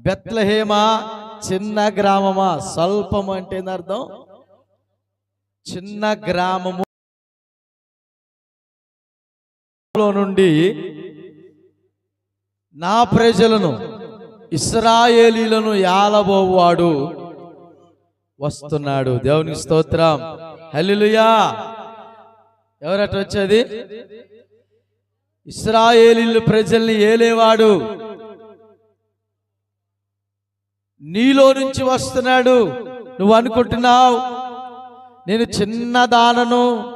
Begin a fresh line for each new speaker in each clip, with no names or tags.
బెత్లహేమా చిన్న గ్రామమా? స్వల్పం అంటే అర్థం? చిన్న గ్రామము నుండి నా ప్రజలను ఇస్రాయేలీలను యాలబోవాడు వస్తున్నాడు. దేవుని స్తోత్రం. హలిలుయా ఎవరట వచ్చేది? ఇస్రాయేలీలు ప్రజల్ని ఏలేవాడు. నీలో నుంచి వస్తున్నాడు. నువ్వు అనుకుంటున్నావు నేను చిన్నదానను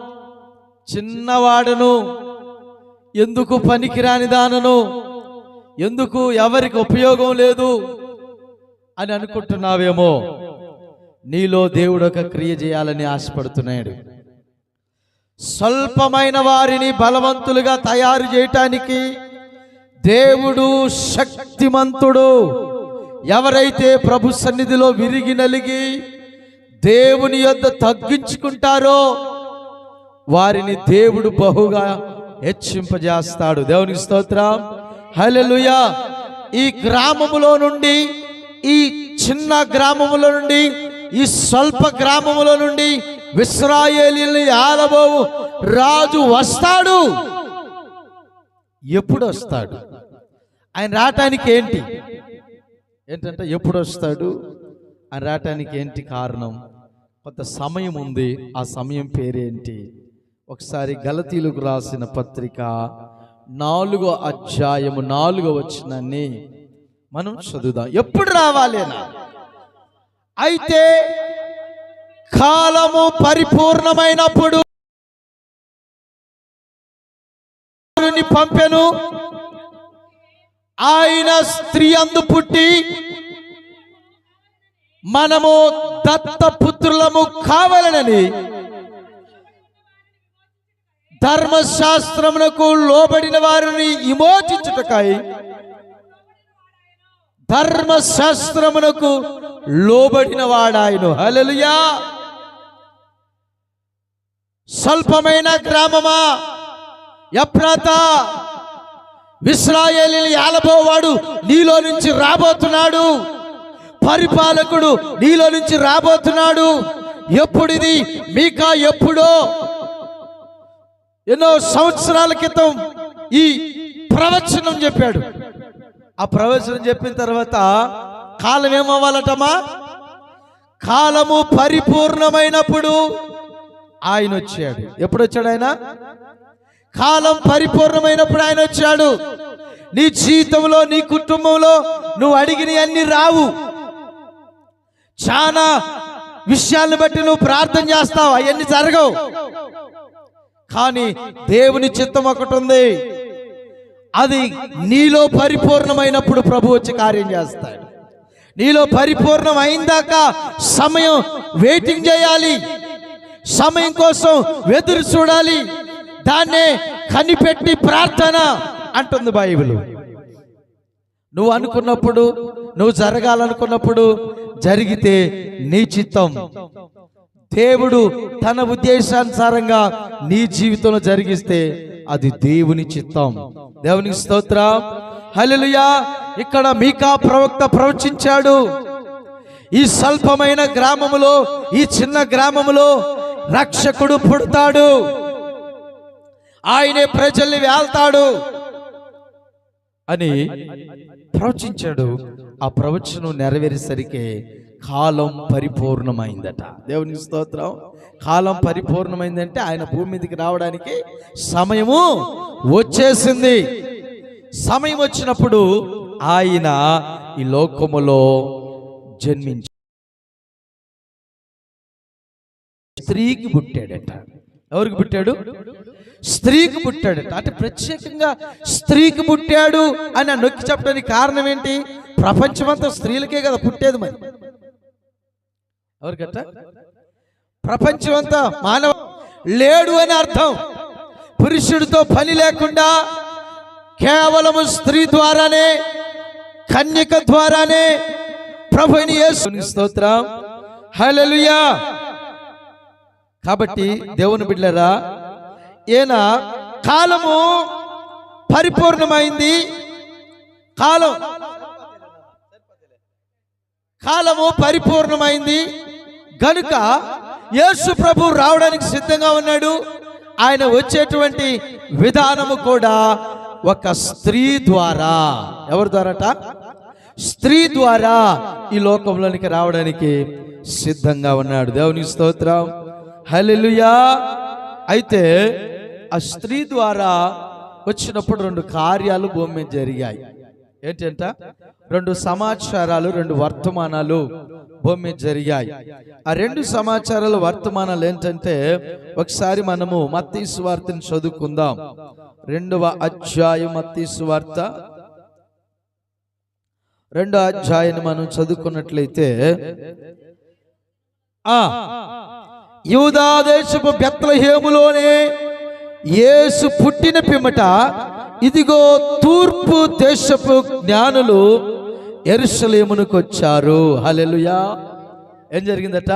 చిన్నవాడను ఎందుకు పనికిరాని దానను ఎందుకు ఎవరికి ఉపయోగం లేదు అని అనుకుంటున్నావేమో. నీలో దేవుడు ఒక క్రియ చేయాలని ఆశపడుతున్నాడు. స్వల్పమైన వారిని బలవంతులుగా తయారు చేయటానికి దేవుడు శక్తిమంతుడు. ఎవరైతే ప్రభు సన్నిధిలో విరిగి నలిగి దేవుని యొద్ద తగ్గించుకుంటారో వారిని దేవుడు బహుగా హెచ్చింపజేస్తాడు. దేవునికి స్తోత్రం. హలెలుయా ఈ గ్రామములో నుండి ఈ చిన్న గ్రామములో నుండి ఈ స్వల్ప గ్రామములో నుండి విశ్రాయేలీని ఆలబోవు రాజు వస్తాడు. ఎప్పుడు వస్తాడు? ఆయన రావటానికి ఏంటి? ఏంటంటే ఎప్పుడు వస్తాడు? ఆయన రావటానికి ఏంటి కారణం? కొంత సమయం ఉంది. ఆ సమయం పేరేంటి? ఒకసారి గలతీలకు రాసిన పత్రిక నాలుగో అధ్యాయము నాలుగో వచ్చినాన్ని మనం చదువుదాం. ఎప్పుడు రావాలేనా అయితే కాలము పరిపూర్ణమైనప్పుడు పంపెను. ఆయన స్త్రీ అందు పుట్టి మనము దత్తపుత్రులము కావాలనని ధర్మశాస్త్రమునకు లోబడిన వారిని విమోచించుటకై ధర్మశాస్త్రమునకు లోబడిన వాడాయను. హలలుయా స్వల్పమైన గ్రామమా? ఎప్రాత విశ్రాయలిని ఏలబోవాడు నీలో నుంచి రాబోతున్నాడు. పరిపాలకుడు నీలో నుంచి రాబోతున్నాడు. ఎప్పుడిది? మీకా ఎప్పుడో? ఎన్నో సంవత్సరాల క్రితం ఈ ప్రవచనం చెప్పాడు. ఆ ప్రవచనం చెప్పిన తర్వాత కాలం ఏమవ్వాలటమా కాలము పరిపూర్ణమైనప్పుడు ఆయన వచ్చాడు. ఎప్పుడు వచ్చాడు ఆయన? కాలం పరిపూర్ణమైనప్పుడు ఆయన వచ్చాడు. నీ జీవితంలో నీ కుటుంబంలో నువ్వు అడిగిన అన్ని రావు. చాలా విషయాలను బట్టి నువ్వు ప్రార్థన చేస్తావు. అవన్నీ జరగవు. కానీ దేవుని చిత్తం ఒకటి ఉంది. అది నీలో పరిపూర్ణమైనప్పుడు ప్రభు వచ్చి కార్యం చేస్తాడు. నీలో పరిపూర్ణం అయిందాక సమయం వెయిటింగ్ చేయాలి. సమయం కోసం ఎదురు చూడాలి. దాన్నే కనిపెట్టి ప్రార్థన అంటుంది బైబిల్. నువ్వు అనుకున్నప్పుడు నువ్వు జరగాలనుకున్నప్పుడు జరిగితే నీ చిత్తం. దేవుడు తన ఉద్దేశానుసారంగా నీ జీవితంలో జరిగిస్తే అది దేవుని చిత్తం. దేవునికి స్తోత్ర. హల్లెలూయా. ఇక్కడ మీకా ప్రవక్త ప్రవచించాడు. ఈ స్వల్పమైన గ్రామములో ఈ చిన్న గ్రామములో రక్షకుడు పుడతాడు. ఆయనే ప్రజల్ని వేల్తాడు అని ప్రవచించాడు. ఆ ప్రవచనం నెరవేరేసరికి కాలం పరిపూర్ణమైందట. దేవుని స్తోత్రం. కాలం పరిపూర్ణమైందంటే ఆయన భూమి మీదకి రావడానికి సమయము వచ్చేసింది. సమయం వచ్చినప్పుడు ఆయన ఈ లోకములో జన్మించి స్త్రీకి పుట్టాడట. ఎవరికి పుట్టాడు? స్త్రీకి పుట్టాడట అంటే ప్రత్యేకంగా స్త్రీకి పుట్టాడు అని నొక్కి చెప్పడానికి కారణం ఏంటి? ప్రపంచమంతా స్త్రీలకే కదా పుట్టేది మరి. ఎవరికట ప్రపంచమంతా మానవ లేడు అని అర్థం. పురుషుడితో పని లేకుండా కేవలము స్త్రీ ద్వారానే కన్యక ద్వారానే ప్రభుని యేసుని స్తోత్రం. హలలుయా కాబట్టి దేవుని బిడ్డరా ఈయన కాలము పరిపూర్ణమైంది. కాలం. కాలము పరిపూర్ణమైంది. గనుక యేసు ప్రభు రావడానికి సిద్ధంగా ఉన్నాడు. ఆయన వచ్చేటువంటి విధానము కూడా ఒక స్త్రీ ద్వారా. ఎవరి ద్వారాట? స్త్రీ ద్వారా ఈ లోకంలోనికి రావడానికి సిద్ధంగా ఉన్నాడు. దేవుని స్తోత్రం. హలెలుయా అయితే ఆ స్త్రీ ద్వారా వచ్చినప్పుడు రెండు కార్యాలు భూమి మీద జరిగాయి. ఏంటంట? రెండు సమాచారాలు రెండు వర్తమానాలు భూమి మీద జరిగాయి. ఆ రెండు సమాచారాలు వర్తమానాలు ఏంటంటే ఒకసారి మనము మత్తీసు వార్తని చదువుకుందాం. రెండవ అధ్యాయం మత్తీసు వార్త. రెండో అధ్యాయాన్ని మనం చదువుకున్నట్లయితే ఆ యూదా దేశపు బెత్లహేములోనే యేసు పుట్టిన పిమ్మట ఇదిగో తూర్పు దేశపు జ్ఞానులు ఎరుసలేమునికి వచ్చారు. హలెలుయా ఏం జరిగిందట?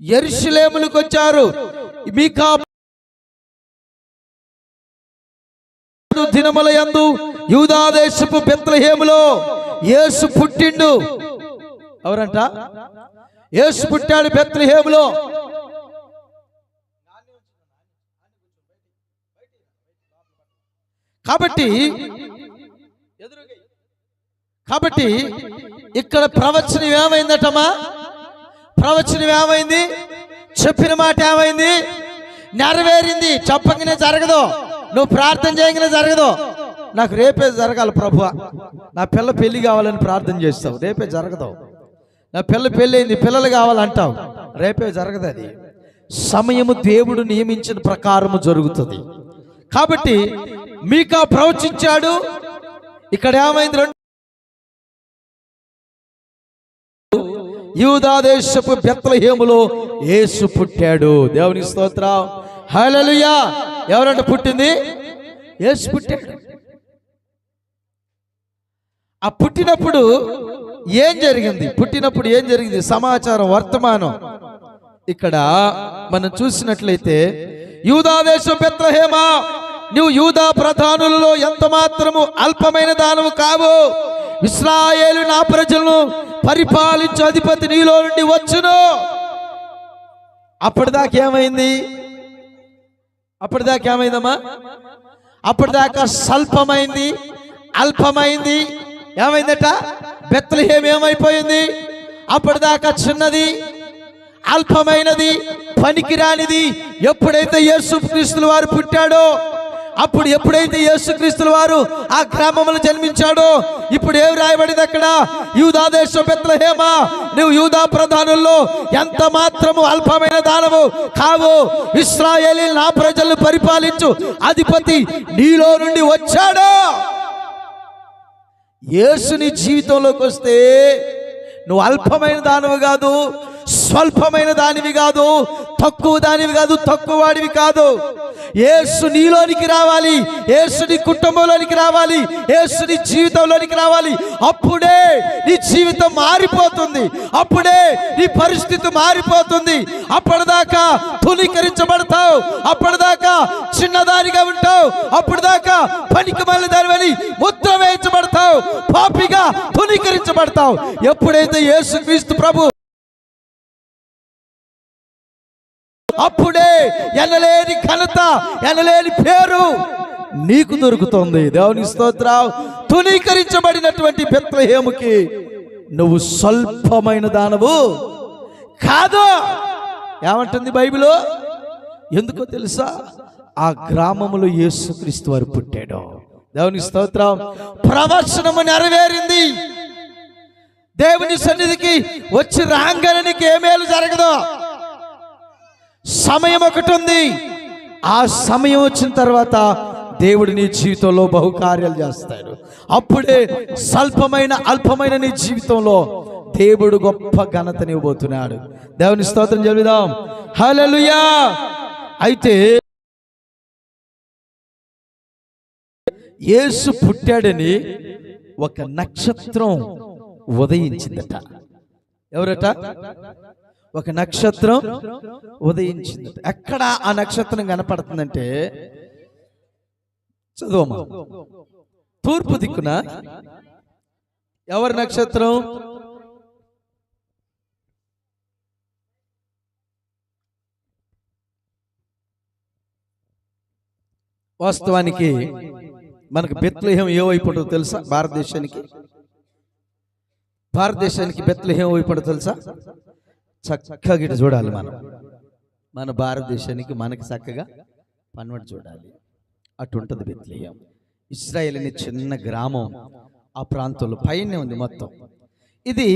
ఎరుసలేములకు వచ్చారు. మీకా దినముల యందు యూదాదేశపు బెత్లహేములో యేసు పుట్టిండు. ఎవరంట? యేసు పుట్టాడు బెత్లహేములో. కాబట్టి కాబట్టి ఇక్కడ ప్రవచనం ఏమైందటమా ప్రవచనం ఏమైంది? చెప్పిన మాట ఏమైంది? నెరవేరింది. చెప్పగానే జరగదు. నువ్వు ప్రార్థన చేయగానే జరగదు. నాకు రేపే జరగాలి ప్రభు నా పిల్ల పెళ్ళి కావాలని ప్రార్థన చేస్తావు. రేపే జరగదు. నా పిల్ల పెళ్ళి అయింది పిల్లలు కావాలంటావు. రేపే జరగదు అది. సమయము దేవుడు నియమించిన ప్రకారము జరుగుతుంది. కాబట్టి మీకా ప్రవచించాడు. ఇక్కడ ఏమైంది రెండు? యూదాదేశపు బెత్తలహేములో యేసు పుట్టాడు. దేవుని స్తోత్రం. హలలుయా ఎవరంటే పుట్టింది? యేసు పుట్టాడు. ఆ పుట్టినప్పుడు ఏం జరిగింది? పుట్టినప్పుడు ఏం జరిగింది? సమాచారం వర్తమానం. ఇక్కడ మనం చూసినట్లయితే యూదాదేశం బెత్లహేమా. నువ్వు యూదా ప్రధానులలో ఎంత మాత్రము అల్పమైన దానము కావు ఇస్రాయేలు నా ప్రజలను పరిపాలించు అధిపతి నీలో నుండి వచ్చును. అప్పటిదాకా ఏమైంది? అప్పటిదాకా ఏమైందమ్మా? అప్పటిదాకా స్వల్పమైంది అల్పమైంది. ఏమైందట? బెత్లహేం ఏమైపోయింది? అప్పటిదాకా చిన్నది అల్పమైనది పనికిరానిది ఎప్పుడైతే యేసు క్రీస్తులు వారు పుట్టాడో అప్పుడు ఎప్పుడైతే యేసుక్రీస్తుల వారు ఆ గ్రామంలో జన్మించాడో ఇప్పుడు ఏం రాయబడింది అక్కడ? యూదా దేశం నువ్వు యూదా ప్రధానుల్లో ఎంత మాత్రము అల్పమైన దానము కావు. ఇస్రాయేలీ నా ప్రజలను పరిపాలించు. అధిపతి నీలో నుండి వచ్చాడు. యేసుని జీవితంలోకి వస్తే నువ్వు అల్పమైన దానివి కాదు స్వల్పమైన దానివి కాదు తక్కువ దానివి కాదు తక్కువ వాడివి కాదు. ఏసు నీలోనికి రావాలి ఏసుని నీ కుటుంబంలోనికి రావాలి ఏసుని నీ జీవితంలోనికి రావాలి. అప్పుడే నీ జీవితం మారిపోతుంది అప్పుడే నీ పరిస్థితి మారిపోతుంది. అప్పటిదాకా తునీకరించబడతావు అప్పటిదాకా చిన్నదానిగా ఉంటావు అప్పటిదాకా పనికి మళ్ళీ దానివని ముద్ర వేయించబడతావు పాపిగా తునీకరించబడతావు ఎప్పుడైతే ఏసు క్రీస్తు ప్రభు అప్పుడే ఎనలేని ఘనత ఎనలేని పేరు నీకు దొరుకుతుంది. దేవుని స్తోత్రం తునీకరించబడినటువంటి బెత్లహేముకి నువ్వు స్వల్పమైన దానవు కాదు. ఏమంటుంది బైబిల్? ఎందుకో తెలుసా? ఆ గ్రామములో యేసుక్రీస్తు వారు పుట్టాడు. దేవుని స్తోత్రం. ప్రవచనము నెరవేరింది. దేవుని సన్నిధికి వచ్చి రాగానికి ఏమేలు జరగదు. సమయం ఒకటి ఉంది. ఆ సమయం వచ్చిన తర్వాత దేవుడు నీ జీవితంలో బహుకార్యాలు చేస్తాడు. అప్పుడే స్వల్పమైన అల్పమైన నీ జీవితంలో దేవుడు గొప్ప ఘనతనివ్వబోతున్నాడు దేవుని స్తోత్రం చెబుదాం హలలుయా అయితే యేసు పుట్టాడని ఒక నక్షత్రం ఉదయించిందట. ఎవరట? ఒక నక్షత్రం ఉదయించింది. ఎక్కడ ఆ నక్షత్రం కనపడుతుందంటే చదువు తూర్పు దిక్కున ఎవరి నక్షత్రం? వాస్తవానికి మనకు బెత్లహేం ఏ వైపు ఉంటుందో తెలుసా? భారతదేశానికి. భారతదేశానికి బెత్లహేం వైపు తెలుసా? చక్కగా ఇటు చూడాలి మనం. మన భారతదేశానికి మనకి చక్కగా పన్వటి చూడాలి. అటు ఉంటుంది బెత్లహేం. ఇస్రాయల్ అనే చిన్న గ్రామం ఆ ప్రాంతంలో పైనే ఉంది మొత్తం. ఇది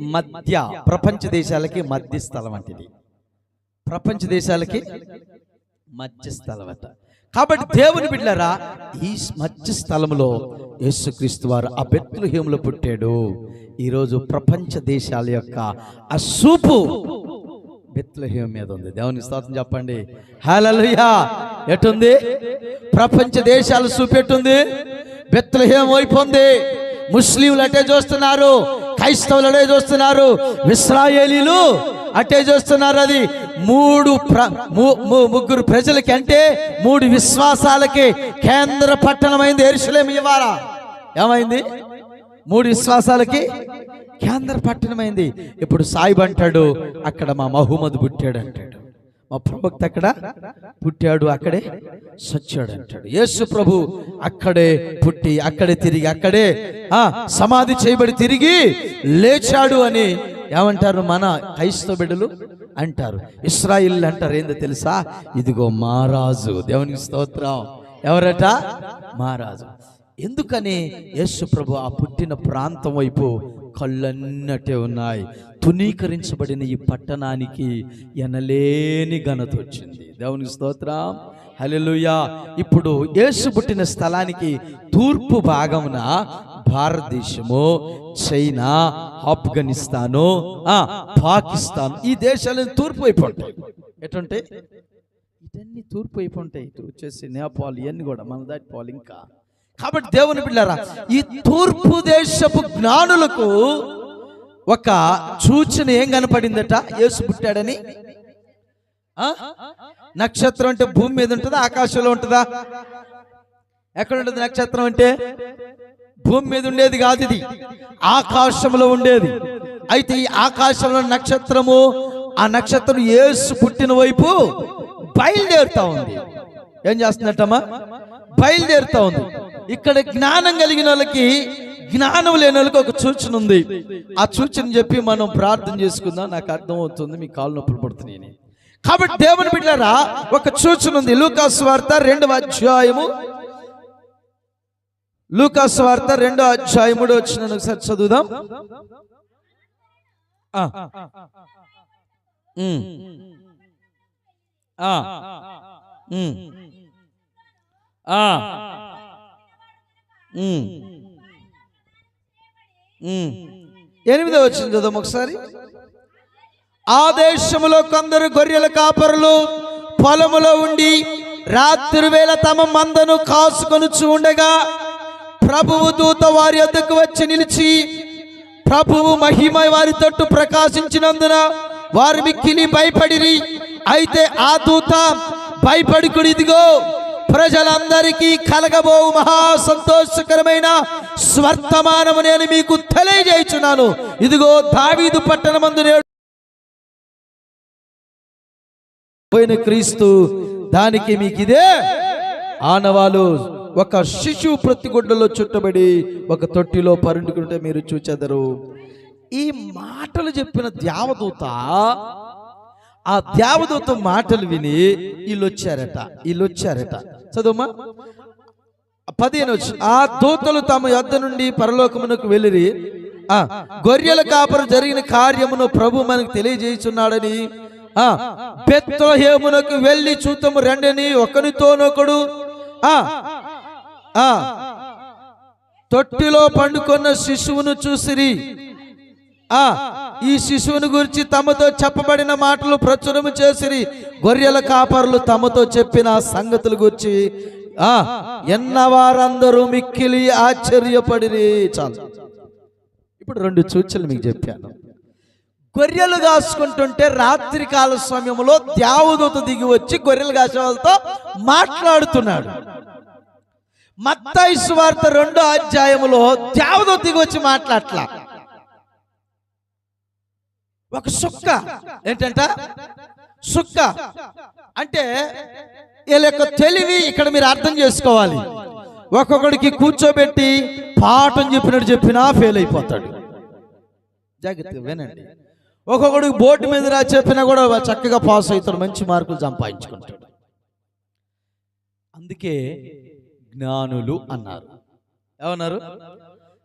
మధ్య ప్రపంచ దేశాలకి మధ్య స్థలం అంటే ప్రపంచ దేశాలకి మధ్య స్థలం అంట. కాబట్టి దేవుని బిడ్డరా ఈ మధ్య స్థలంలో యేసుక్రీస్తు వారు ఆ బెత్లహేములో పుట్టాడు. ఈరోజు ప్రపంచ దేశాల యొక్క ఆ సూపు బెత్లహేం మీద ఉంది. దేవుని స్తోత్రం చెప్పండి. హల్లెలూయా! ఎటుంది? ప్రపంచ దేశాల సూపు ఎటుంది? బెత్లహేం వైపు ఉంది. ముస్లింలు అటే చూస్తున్నారు. క్రైస్తవులు అటే చూస్తున్నారు. ఇస్రాయేలీలు అటే చూస్తున్నారు. అది మూడు ప్ర- ము- ముగ్గురు ప్రజలకి అంటే మూడు విశ్వాసాలకి కేంద్ర పట్టణమైంది ఎరుసలేం ఇవ్వాలా ఏమైంది? మూడు విశ్వాసాలకి కేంద్ర పట్టణమైంది. ఇప్పుడు సాయిబ్ అంటాడు అక్కడ మా మహమ్మద్ పుట్టాడు అంటాడు మా ప్రవక్త అక్కడ పుట్టాడు అక్కడే సచ్చాడు అంటాడు యేసు ప్రభు అక్కడే పుట్టి అక్కడే తిరిగి అక్కడే ఆ సమాధి చేయబడి తిరిగి లేచాడు అని ఏమంటారు మన క్రైస్తవ బిడ్డలు? అంటారు. ఇస్రాయిల్ అంటారు. ఏందో తెలుసా? ఇదిగో మహారాజు దేవునికి స్తోత్రం. ఎవరట? మహారాజు ఎందుకని యేసు ప్రభు ఆ పుట్టిన ప్రాంతం వైపు కళ్ళన్నట్టే ఉన్నాయి. తునీకరించబడిన ఈ పట్టణానికి ఎనలేని ఘనత వచ్చింది. దేవునికి స్తోత్రం. హలెలుయా ఇప్పుడు యేసు పుట్టిన స్థలానికి తూర్పు భాగమున భారతదేశము చైనా ఆఫ్ఘనిస్తాను పాకిస్తాన్ ఈ దేశాలు తూర్పు వైపు ఉంటాయి. ఎటుంటాయి ఇవన్నీ తూర్పు వైపు ఉంటాయి. ఇటు వచ్చేసి నేపాల్ ఇవన్నీ కూడా మన దాటిపోవాలి ఇంకా. కాబట్టి దేవుని బిడ్డారా ఈ తూర్పు దేశపు జ్ఞానులకు ఒక సూచన ఏం కనపడిందట? యేసు పుట్టాడని. నక్షత్రం అంటే భూమి మీద ఉంటుందా? ఆకాశంలో ఉంటుందా? ఎక్కడ ఉంటుంది నక్షత్రం అంటే? భూమి మీద ఉండేది కాదు ఇది. ఆకాశంలో ఉండేది. అయితే ఈ ఆకాశంలో నక్షత్రము ఆ నక్షత్రం యేసు పుట్టిన వైపు బయలుదేరుతా ఉంది. ఏం చేస్తున్నట్టమ్మా బయలుదేరుతా ఉంది. ఇక్కడ జ్ఞానం కలిగిన వాళ్ళకి జ్ఞానం లేని వాళ్ళకి ఒక సూచన ఉంది. ఆ సూచన చెప్పి మనం ప్రార్థన చేసుకుందాం. నాకు అర్థమవుతుంది మీ కాళ్ళు నొప్పులు పడుతున్నాయి కాబట్టి దేవుని బిడ్డారా ఒక సూచన ఉంది. లూకాస్ వార్త రెండవ అధ్యాయము లూకాస్ వార్త రెండో అధ్యాయం మూడో వచ్చిన ఒకసారి చదువుదాం. ఎనిమిదో వచ్చింది చదువు ఒకసారి. ఆ దేశములో కొందరు గొర్రెల కాపరులు పొలములో ఉండి రాత్రి వేళ తమ మందను కాసుకొని ఉండగా ప్రభువు దూత వారి వద్దకు వచ్చి నిలిచి ప్రభువు మహిమ వారి తట్టు ప్రకాశించినందున వారు మిక్కిలి భయపడిరి. అయితే ఆ దూత భయపడుకుడు ఇదిగో ప్రజలందరికీ కలగబో మహా సంతోషకరమైన స్వర్తమానము నేను మీకు తెలియజేయుచున్నాను. ఇదిగో దావీదు పట్టణమందు నేడు పోయిన క్రీస్తు దానికి మీకు ఇదే ఆనవాలు ఒక శిశువు ప్రతిగుడ్డలో చుట్టబడి ఒక తొట్టిలో పరుండుకుంటే మీరు చూచెదరు. ఈ మాటలు చెప్పిన దేవదూత ఆ దేవదూత మాటలు విని వీళ్ళు వచ్చారట వీళ్ళు వచ్చారట చదువుమా? పదిహేను వచ్చి ఆ దూతలు తమ యొద్ద నుండి పరలోకమునకు వెళ్ళిరి. ఆ గొర్రెల కాపరు జరిగిన కార్యమును ప్రభు మనకు తెలియజేయుచున్నాడని ఆ బెత్లహేమునకు వెళ్ళి చూతము రెండని ఒకనితోనొకడు ఆ ఆ. తొట్టిలో పండుకున్న శిశువును చూసిరి. ఆ. ఈ శిశువుని గురించి తమతో చెప్పబడిన మాటలు ప్రచురము చేసిరి. గొర్రెల కాపరులు తమతో చెప్పిన సంగతుల గురించి ఆ. ఎన్నవారందరూ మిక్కిలి ఆశ్చర్యపడిరి. చాలు. ఇప్పుడు రెండు సూచనలు మీకు చెప్పాను. గొర్రెలు కాసుకుంటుంటే రాత్రి కాల సమయంలో దేవదూత దిగి వచ్చి గొర్రెలు కాసే వాళ్ళతో మాట్లాడుతున్నాడు. మత్తాయి సువార్త రెండో అధ్యాయములో దేవదూత దిగి వచ్చి మాట్లాడట్లా. ఒక సుక్క ఏంటంట? సుక్క. అంటే వీళ్ళ యొక్క తెలివి ఇక్కడ మీరు అర్థం చేసుకోవాలి. ఒక్కొక్కడికి కూర్చోబెట్టి పాఠం చెప్పినట్టు చెప్పినా ఫెయిల్ అయిపోతాడు. జాగ్రత్తగా వినండి. ఒక్కొక్కడికి బోర్డు మీద రా చెప్పినా కూడా చక్కగా పాస్ అవుతాడు మంచి మార్కులు సంపాదించుకుంటాడు. అందుకే జ్ఞానులు అన్నారు. ఏమన్నారు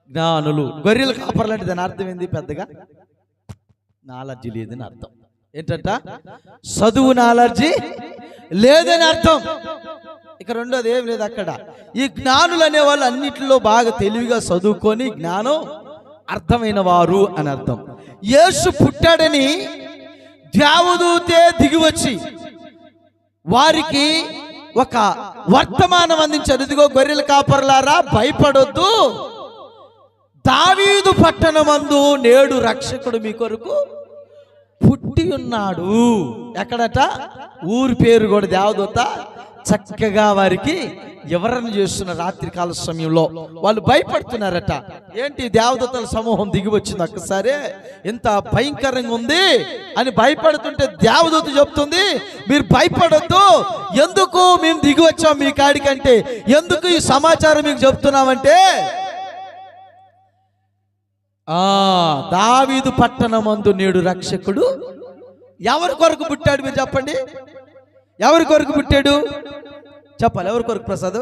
జ్ఞానులు. గొర్రెలు కాపర్లంటే దాని అర్థం ఏంది పెద్దగా? నాలెడ్జి లేదని అర్థం. ఏంటంట? చదువు నాలెడ్జి లేదని అర్థం. ఇక రెండోది ఏం లేదు అక్కడ. ఈ జ్ఞానులు అనే వాళ్ళు అన్నిటిలో బాగా తెలివిగా చదువుకొని జ్ఞానం అర్థమైన వారు అని అర్థం. యేసు పుట్టాడని దేవదూతే దిగివచ్చి వారికి ఒక వర్తమానం అందించారు ఇదిగో గొర్రెల కాపర్లారా భయపడొద్దు. దావీదు పట్టణమందు నేడు రక్షకుడు మీ కొరకు పుట్టి ఉన్నాడు. ఎక్కడట? ఊరి పేరు కూడా దేవదూత చక్కగా వారికి వివరణ చేస్తున్న రాత్రికాల సమయంలో వాళ్ళు భయపడుతున్నారట. ఏంటి దేవదత్తల సమూహం దిగి వచ్చింది ఒక్కసారి? ఇంత భయంకరంగా ఉంది అని భయపడుతుంటే దేవదూత చెప్తుంది మీరు భయపడొద్దు. ఎందుకు మేము దిగి వచ్చాం మీ కాడికంటే? ఎందుకు ఈ సమాచారం మీకు చెప్తున్నామంటే ఆ దావీదు పట్టణమందు నేడు రక్షకుడు ఎవరి కొరకు పుట్టాడు మీరు చెప్పండి? ఎవరి కొరకు పుట్టాడు? చెప్పాలి ఎవరి కొరకు ప్రసాద్?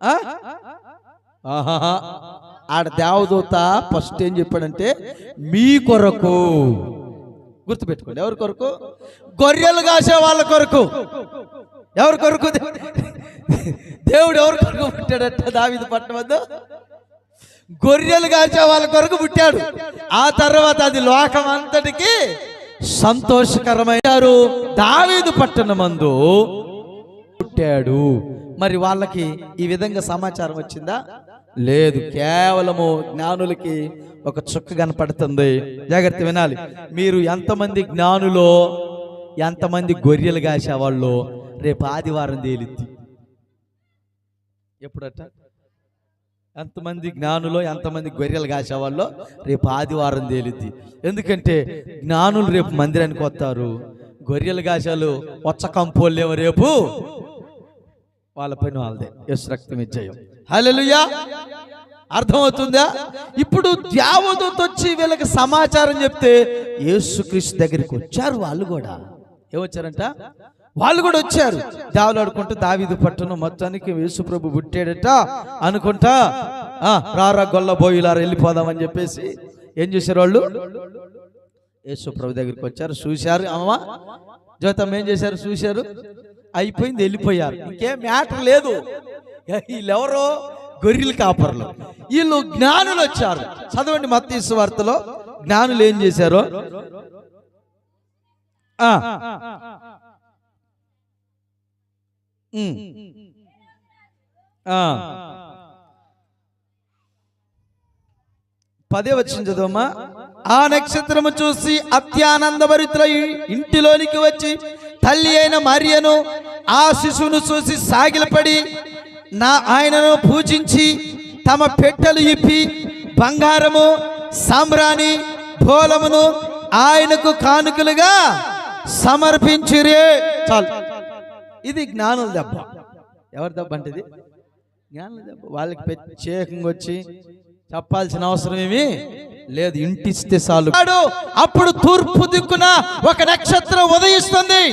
ఆ? ఆడ దేవదూత ఫస్ట్ ఏం చెప్పాడంటే మీ కొరకు. గుర్తుపెట్టుకోండి ఎవరి కొరకు? గొర్రెలు కాసే వాళ్ళ కొరకు. ఎవరి కొరకు? దేవుడు ఎవరి కొరకు పుట్టాడట దావీదు వద్ద గొర్రెలు కాచే వాళ్ళ కొరకు పుట్టాడు. ఆ తర్వాత అది లోకం అంతటికి సంతోషకరమైనారు. దావీదు పట్టణమందు పుట్టాడు. మరి వాళ్ళకి ఈ విధంగా సమాచారం వచ్చిందా? లేదు. కేవలము జ్ఞానులకి ఒక చుక్క కనపడుతుంది. జాగ్రత్త వినాలి. మీరు ఎంతమంది జ్ఞానులో ఎంతమంది గొర్రెలు కాసేవాళ్ళు రేపు ఆదివారం తేలిద్ది. ఎప్పుడట? ఎంతమంది జ్ఞానులో ఎంతమంది గొర్రెలు కాసేవాళ్ళో రేపు ఆదివారం తేలిద్ది. ఎందుకంటే జ్ఞానులు రేపు మందిరానికి వస్తారు. గొర్రెలు కాశాలు వచ్చ కంపోలేమో రేపు? వాళ్ళ పైన వాళ్ళదే. యశ్ రక్తం ఇచ్చేయం. హల్లెలూయా. అర్థమవుతుందా? ఇప్పుడు దేవదూత వచ్చి వీళ్ళకి సమాచారం చెప్తే యేసుక్రీస్తు దగ్గరికి వచ్చారు వాళ్ళు కూడా. ఏమొచ్చారంట? వాళ్ళు కూడా వచ్చారు. దావులాడుకుంటూ దావిదు పట్టణం మొత్తానికి యేసుప్రభు పుట్టాడట అనుకుంటా. రారా గొల్ల బోయిలారా వెళ్ళిపోదామని చెప్పేసి ఏం చేశారు వాళ్ళు? యేసుప్రభు దగ్గరికి వచ్చారు. చూశారు. అమ్మ జ్యోతం ఏం చేశారు? చూశారు. అయిపోయింది వెళ్ళిపోయారు. ఇంకేం మ్యాటర్ లేదు. వీళ్ళెవరో? గొర్రెలు కాపర్లు. వీళ్ళు జ్ఞానులు వచ్చారు. చదవండి మత్తీసు వార్తలో. జ్ఞానులు ఏం చేశారు? పదే వచ్చింది చదువమ్మా. ఆ నక్షత్రము చూసి అత్యానందభరితుల ఇంటిలోనికి వచ్చి తల్లి అయిన మరియను ఆ శిశువును చూసి సాగిలపడి నా ఆయనను పూజించి తమ పెట్టెలు ఇప్పి బంగారము సాంబ్రాణి భోలమును ఆయనకు కానుకలుగా సమర్పించిరే. చాలు. ఇది జ్ఞానుల దెబ్బ. ఎవరి దెబ్బ అంటే ఇది? జ్ఞానుల దెబ్బ. వాళ్ళకి ప్రత్యేకంగా వచ్చి చెప్పాల్సిన అవసరం ఏమి లేదు. ఇంటిస్తే చాలు. అప్పుడు తూర్పు దిక్కున ఒక నక్షత్రం ఉదయిస్తుంది.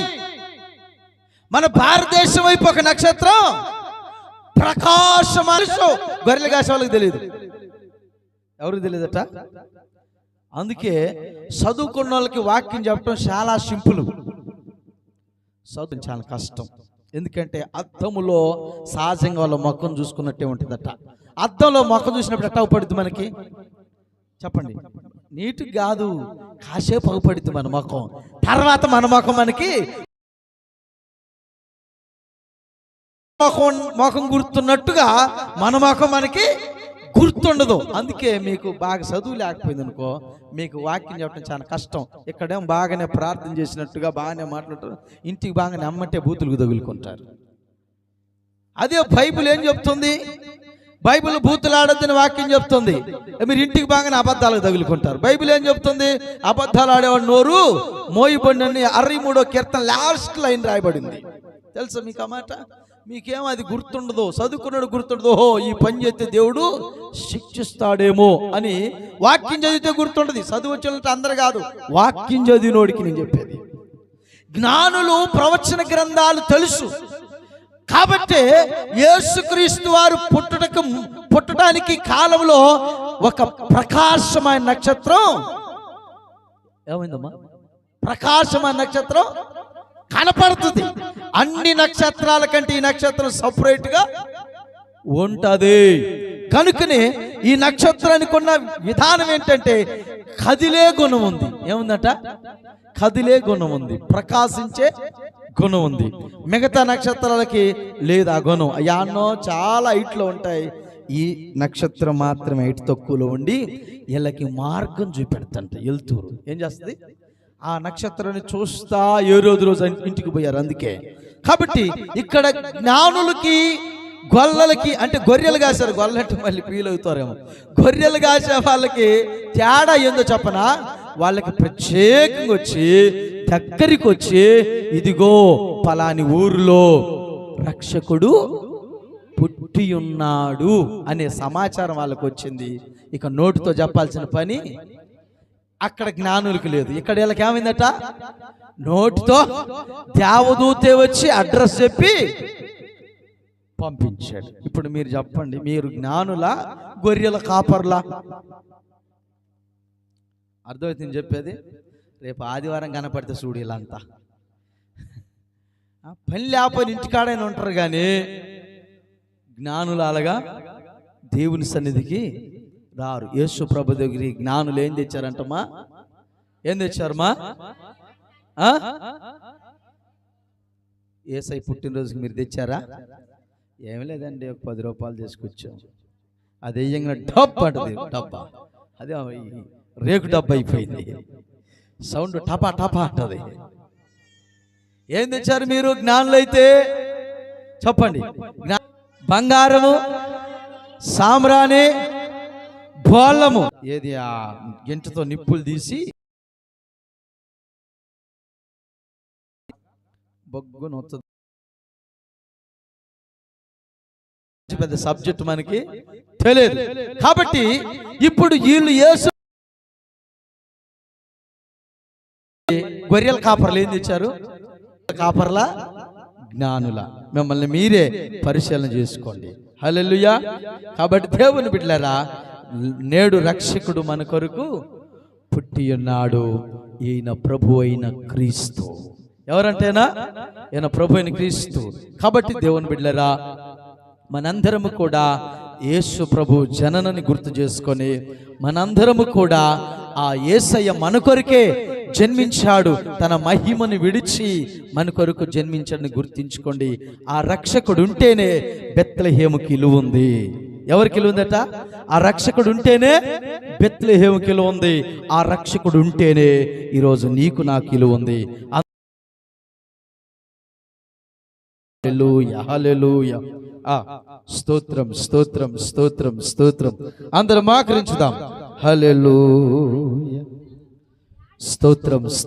మన భారతదేశం వైపు ఒక నక్షత్రం ప్రకాశమాను గొర్రెల కాసే వాళ్ళకి తెలియదు ఎవరికి తెలియదట అందుకే చదువుకున్న వాళ్ళకి వాక్యం చెప్పడం చాలా సింపుల్. చదువు చాలా కష్టం. ఎందుకంటే అద్దములో సహజంగా వాళ్ళ మొక్కను చూసుకున్నట్టే ఉంటుందట. అద్దంలో మొక్క చూసినప్పుడు ఎట్ట పడుతుంది మనకి? చెప్పండి. నీటు కాదు కాసేపు అగుపడుతుంది మన ముఖం. తర్వాత మన ముఖం మనకి ముఖం ముఖం గుర్తున్నట్టుగా మన ముఖం మనకి గుర్తుండదు. అందుకే మీకు బాగా చదువు లేకపోయింది అనుకో మీకు వాక్యం చెప్పడం చాలా కష్టం. ఇక్కడేం బాగానే ప్రార్థన చేసినట్టుగా బాగానే మాట్లాడుతారు. ఇంటికి బాగానే అమ్మంటే బూతులకు తగులుకుంటారు. అదే బైబిల్ ఏం చెప్తుంది? బైబిల్ బూతులు వాక్యం చెప్తుంది. మీరు ఇంటికి బాగానే అబద్ధాలకు తగులుకుంటారు. బైబిల్ ఏం చెప్తుంది? అబద్ధాలు ఆడేవాడు నోరు మోయిబడినని అరవై మూడో కీర్తన లాస్ట్ లైన్ రాయబడింది. తెలుసా మీకు ఆ మాట? మీకేం అది గుర్తుండదు? చదువుకున్నాడు గుర్తుండదు? ఓహో ఈ పని చేస్తే దేవుడు శిక్షిస్తాడేమో అని వాక్యం చదివితే గుర్తుండదు. చదువు వచ్చినట్టు అందరు కాదు. వాక్యం చదివినోడికి నేను చెప్పేది. జ్ఞానులు ప్రవచన గ్రంథాలు తెలుసు. కాబట్టి యేసుక్రీస్తు వారు పుట్టుటకు పుట్టడానికి కాలంలో ఒక ప్రకాశమైన నక్షత్రం. ఏమైందమ్మా? ప్రకాశమైన నక్షత్రం. కనపడుతుంది. అన్ని నక్షత్రాల కంటే ఈ నక్షత్రం సపరేట్గా ఉంటుంది. కనుకనే ఈ నక్షత్రానికి ఉన్న విధానం ఏంటంటే కదిలే గుణం ఉంది. ఏముందట? కదిలే గుణం ఉంది. ప్రకాశించే గుణం ఉంది. మిగతా నక్షత్రాలకి లేదు ఆ గుణం. యాన్నో చాలా హైట్లు ఉంటాయి. ఈ నక్షత్రం మాత్రమే హైట్ తక్కువలో ఉండి వీళ్ళకి మార్గం చూపెడుతుంట వెళ్తూరు ఏం చేస్తుంది? ఆ నక్షత్రాన్ని చూస్తా ఏ రోజు రోజు ఇంటికి పోయారు అందుకే. కాబట్టి ఇక్కడ జ్ఞానులకి గొల్లలకి అంటే గొర్రెలు కాశారు గొల్లంటే మళ్ళీ ఫీల్ అవుతారేమో గొర్రెలు కాసే వాళ్ళకి తేడా ఏందో చెప్పనా? వాళ్ళకి ప్రత్యేకంగా వచ్చి దగ్గరికి వచ్చి ఇదిగో పలాని ఊరిలో రక్షకుడు పుట్టి ఉన్నాడు అనే సమాచారం వాళ్ళకు వచ్చింది ఇక నోటితో చెప్పాల్సిన పని అక్కడ జ్ఞానులకు లేదు. ఇక్కడ వీళ్ళకి ఏమైందట? నోటితో దేవదూతే వచ్చి అడ్రస్ చెప్పి పంపించాడు. ఇప్పుడు మీరు చెప్పండి మీరు జ్ఞానుల గొర్రెల కాపర్లా? అర్థమవుతుంది చెప్పేది? రేపు ఆదివారం కనపడితే చూడు వీళ్ళంతా. పని లేకపోయిన ఇంటికాడైనా ఉంటారు కానీ జ్ఞానులాలగా అలాగా దేవుని సన్నిధికి రారు. యేసు ప్రభు దగ్గర జ్ఞానులు ఏం తెచ్చారంటమ్మా? ఏం తెచ్చారమ్మా? ఏసై పుట్టినరోజుకి మీరు తెచ్చారా? ఏమి లేదండి ఒక పది రూపాయలు తీసుకొచ్చాం. అది వేయంగా టప్ అంటది డబ్బా అదే రేకు డబ్బా అయిపోయింది. సౌండ్ టపా టపా అంటది. ఏం తెచ్చారు మీరు జ్ఞానులైతే? చెప్పండి. జ్ఞా- బంగారము సామ్రాణి బోళ్ళము ఏది ఆ గెంటతో నిప్పులు తీసి బొగ్గు నొత్తది పెద్ద సబ్జెక్ట్ మనకి తెలియదు. కాబట్టి ఇప్పుడు వీళ్ళు యేసు గొర్రెల కాపర్లు ఏం తెచ్చారు? కాపర్ల జ్ఞానుల. మిమ్మల్ని మీరే పరిశీలన చేసుకోండి. హలెల్లుయా. కాబట్టి దేవుని బిడ్డలారా నేడు రక్షకుడు మన కొరకు పుట్టి ఉన్నాడు. ఈయన ప్రభు అయిన క్రీస్తు. ఎవరంటేనా? ఈయన ప్రభు అయిన క్రీస్తు. కాబట్టి దేవుని బిడ్డరా మనందరము కూడా యేసు ప్రభు జననని గుర్తు చేసుకొని మనందరము కూడా ఆ యేసయ్య మన కొరకే జన్మించాడు. తన మహిమను విడిచి మన కొరకు జన్మించడని గుర్తించుకోండి. ఆ రక్షకుడు ఉంటేనే బెత్తలహేముకి ఇలువ ఉంది. ఎవరికి ఉందట ఆ రక్షకుడు ఉంటేనే బెత్లహేముకి ఉంది. ఆ రక్షకుడు ఉంటేనే ఈరోజు నీకు నాకు ఇలువ ఉంది స్తోత్రం స్తోత్రం స్తోత్రం స్తోత్రం. అందరం ఆకరించుదాం. హల్లెలూయా. స్తోత్రం స్తోత్రం.